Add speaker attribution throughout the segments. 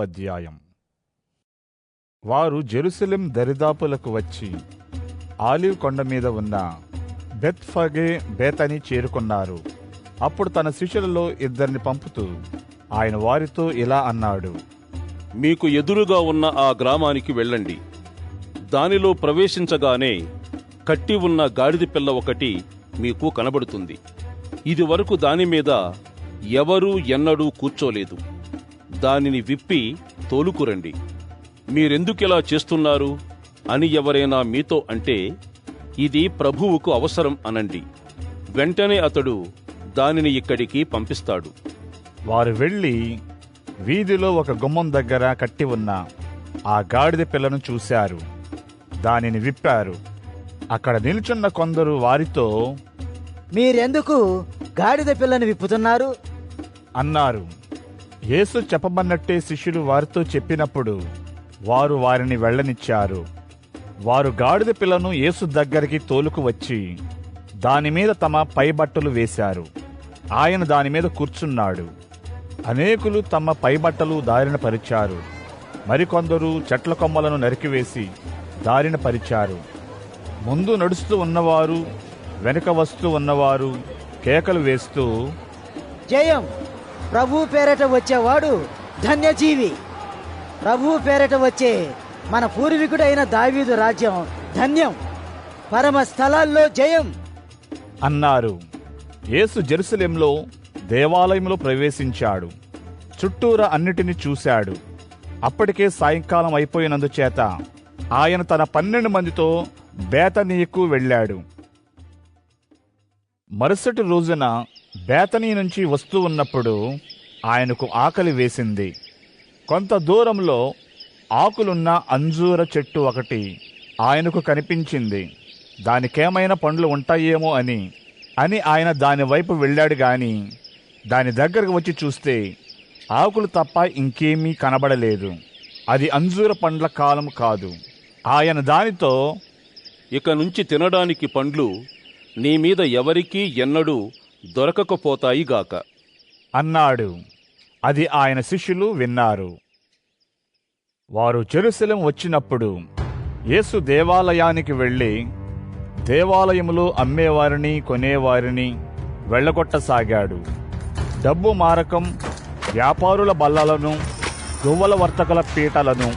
Speaker 1: అధ్యాయం. వారు జెరూసలేం దరిదాపులకు వచ్చి ఆలివ్ కొండ మీద ఉన్న బెత్ఫగే బేతని చేరుకున్నారు. అప్పుడు తన శిష్యులలో ఇద్దరిని పంపుతూ ఆయన వారితో ఇలా అన్నాడు
Speaker 2: మీకు ఎదురుగా ఉన్న ఆ గ్రామానికి వెళ్ళండి. దానిలో ప్రవేశించగానే కట్టి ఉన్న గాడిద పిల్ల ఒకటి మీకు కనబడుతుంది. ఇది వరకు దాని మీద ఎవరూ ఎన్నడూ కూర్చోలేదు. దానిని విప్పి తోలుకురండి. మీరెందుకిలా చేస్తున్నారు? అని ఎవరైనా మీతో అంటే ఇది ప్రభువుకు అవసరం అనండి. వెంటనే అతడు దానిని ఇక్కడికి పంపిస్తాడు.
Speaker 1: వారు వెళ్ళి వీధిలో ఒక గుమ్మం దగ్గర కట్టి ఉన్న ఆ గాడిద పిల్లను చూశారు. దానిని విప్పారు. అక్కడ నిల్చున్న కొందరు వారితో
Speaker 3: మీరెందుకు గాడిద పిల్లని విప్పుతున్నారు?
Speaker 1: అన్నారు. యేసు చెప్పమన్నట్టే శిష్యులు వారితో చెప్పినప్పుడు వారు వారిని వెళ్ళనిచ్చారు. వారు గాడిద పిల్లను యేసు దగ్గరికి తోలుకు వచ్చి దాని మీద తమ పైబట్టలు వేశారు. ఆయన దాని మీద కూర్చున్నాడు. అనేకులు తమ పైబట్టలు దారిన పరిచారు. మరికొందరు చెట్ల కొమ్మలను నరికివేసి దారిన పరిచారు. ముందు నడుస్తూ ఉన్నవారు వెనుక వస్తూ ఉన్నవారు కేకలు వేస్తూ
Speaker 3: జయం! ప్రభు పేరట వచ్చేవాడు ధన్యజీవి. ప్రభు పేరట వచ్చే మన పూర్వీకుడైన దావీదు రాజ్యం ధన్యం. పరమ స్థలాల్లో జయం.
Speaker 1: అన్నారు. యేసు జెరుసలేంలో దేవాలయంలో ప్రవేశించాడు. చుట్టూరా అన్నిటిని చూశాడు. అప్పటికే సాయంకాలం అయిపోయినందుచేత ఆయన తన పన్నెండు మందితో బేతనీయకు వెళ్ళాడు. మరుసటి రోజున బేతనీ నుంచి వస్తూ ఉన్నప్పుడు ఆయనకు ఆకలి వేసింది. కొంత దూరంలో ఆకులున్న అంజూర చెట్టు ఒకటి ఆయనకు కనిపించింది. దానికేమైనా పండ్లు ఉంటాయేమో అని. అని ఆయన దాని వైపు వెళ్ళాడు గాని దాని దగ్గరకు వచ్చి చూస్తే ఆకులు తప్ప ఇంకేమీ కనబడలేదు. అది అంజూర పండ్ల కాలం కాదు. ఆయన దానితో
Speaker 2: ఇక నుంచి తినడానికి పండ్లు నీ మీద ఎవరికీ ఎన్నడూ దొరకకపోతాయిగాక
Speaker 1: అన్నాడు. అది ఆయన శిష్యులు విన్నారు. వారు చెరుశలం వచ్చినప్పుడు యేసు దేవాలయానికి వెళ్ళి దేవాలయములో అమ్మేవారిని కొనేవారిని వెళ్ళగొట్టసాగాడు. డబ్బు మారకం వ్యాపారుల బల్లలను దువ్వల వర్తకుల పీటలను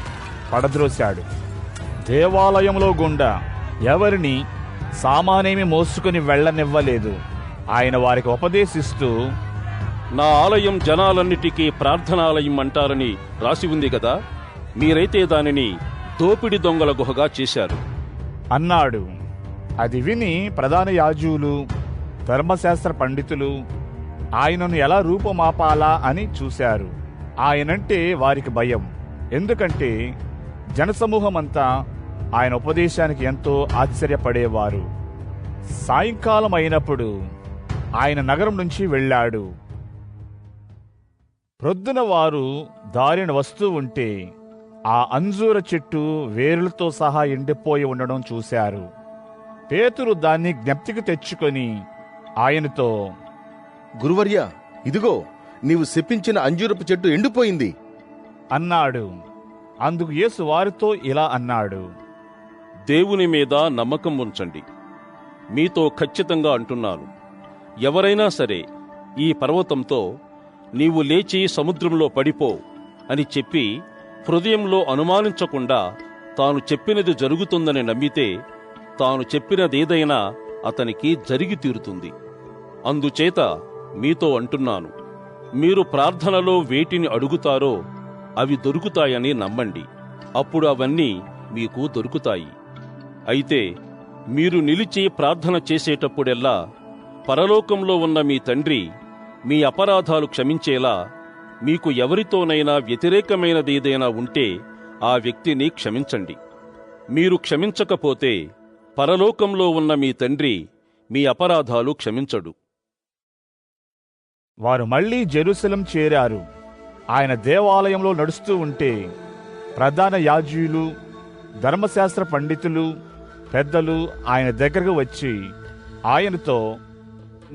Speaker 1: పడద్రోశాడు. దేవాలయంలో గుండా ఎవరిని సామానేమి మోసుకుని వెళ్ళనివ్వలేదు. ఆయన వారికి ఉపదేశిస్తూ
Speaker 2: నా ఆలయం జనాలన్నిటికీ ప్రార్థనాలయం అంటారని రాసి ఉంది కదా మీరైతే దానిని దోపిడి దొంగల గుహగా చేశారు.
Speaker 1: అన్నాడు. అది విని ప్రధాన యాజువులు ధర్మశాస్త్ర పండితులు ఆయనను ఎలా రూపమాపాలా అని చూశారు. ఆయనంటే వారికి భయం. ఎందుకంటే జనసమూహమంతా ఆయన ఉపదేశానికి ఎంతో ఆశ్చర్యపడేవారు. సాయంకాలం అయినప్పుడు ఆయన నగరం నుంచి వెళ్ళాడు. ప్రొద్దున వారు దారిన వస్తూ ఉంటే ఆ అంజూర చెట్టు వేరులతో సహా ఎండిపోయి ఉండడం చూశారు. పేతురు దాన్ని జ్ఞప్తికి తెచ్చుకొని ఆయనతో
Speaker 4: గురువర్య ఇదిగో నీవు శపించిన అంజూరపు చెట్టు ఎండిపోయింది.
Speaker 1: అన్నాడు. అందుకు యేసు వారితో ఇలా అన్నాడు.
Speaker 2: దేవుని మీద నమ్మకం ఉంచండి. మీతో ఖచ్చితంగా అంటున్నాను. ఎవరైనా సరే ఈ పర్వతంతో నీవు లేచి సముద్రంలో పడిపో అని చెప్పి హృదయంలో అనుమానించకుండా తాను చెప్పినది జరుగుతుందని నమ్మితే తాను చెప్పినదేదైనా అతనికి జరిగి తీరుతుంది. అందుచేత మీతో అంటున్నాను మీరు ప్రార్థనలో వేటిని అడుగుతారో అవి దొరుకుతాయని నమ్మండి. అప్పుడు అవన్నీ మీకు దొరుకుతాయి. అయితే మీరు నిలిచి ప్రార్థన చేసేటప్పుడెల్లా పరలోకంలో ఉన్న మీ తండ్రి మీ అపరాధాలు క్షమించేలా మీకు ఎవరితోనైనా వ్యతిరేకమైనదేదైనా ఉంటే ఆ వ్యక్తిని క్షమించండి. మీరు క్షమించకపోతే పరలోకంలో ఉన్న మీ తండ్రి మీ అపరాధాలు క్షమించడు.
Speaker 1: వారు మళ్ళీ జెరూసలం చేరారు. ఆయన దేవాలయంలో నడుస్తూ ఉంటే ప్రధాన యాజీయులు ధర్మశాస్త్ర పండితులు పెద్దలు ఆయన దగ్గరకు వచ్చి ఆయనతో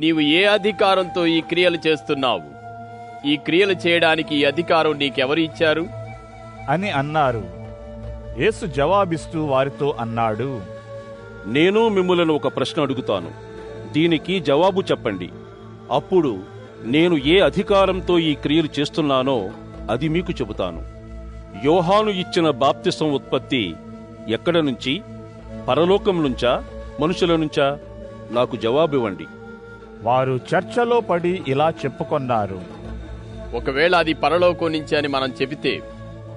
Speaker 5: నీవు ఏ అధికారంతో ఈ క్రియలు చేస్తున్నావు? ఈ క్రియలు చేయడానికి ఈ అధికారం నీకెవరు ఇచ్చారు?
Speaker 1: అని అన్నారు. యేసు జవాబిస్తూ వారితో అన్నాడు
Speaker 2: నేను మిమ్ములను ఒక ప్రశ్న అడుగుతాను. దీనికి జవాబు చెప్పండి. అప్పుడు నేను ఏ అధికారంతో ఈ క్రియలు చేస్తున్నానో అది మీకు చెబుతాను. యోహాను ఇచ్చిన బాప్తిసం ఉత్పత్తి ఎక్కడ నుంచి? పరలోకం నుంచా? మనుషుల నుంచా? నాకు జవాబివ్వండి.
Speaker 1: వారు చర్చలో పడి ఇలా చెప్పుకొన్నారు.
Speaker 5: ఒకవేళ అది పరలోకం నుంచి అని మనం చెబితే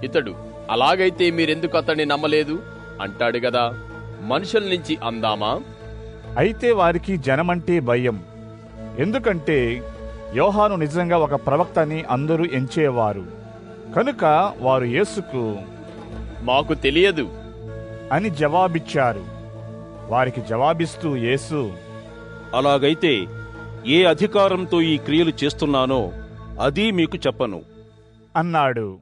Speaker 5: ఇతడు అలాగైతే మీరెందుకు అతన్ని నమ్మలేదు? అంటాడు గదా. మనుషుల నుంచి అందామా?
Speaker 1: అయితే వారికి జనమంటే భయం. ఎందుకంటే యోహాను నిజంగా ఒక ప్రవక్త అని అందరూ ఎంచేవారు. కనుక వారు యేసుకు
Speaker 5: మాకు తెలియదు.
Speaker 1: అని జవాబిచ్చారు. వారికి జవాబిస్తూ యేసు
Speaker 2: అలాగైతే ఏ అధికారంతో ఈ క్రియలు చేస్తున్నానో అది మీకు చెప్పను.
Speaker 1: అన్నాడు.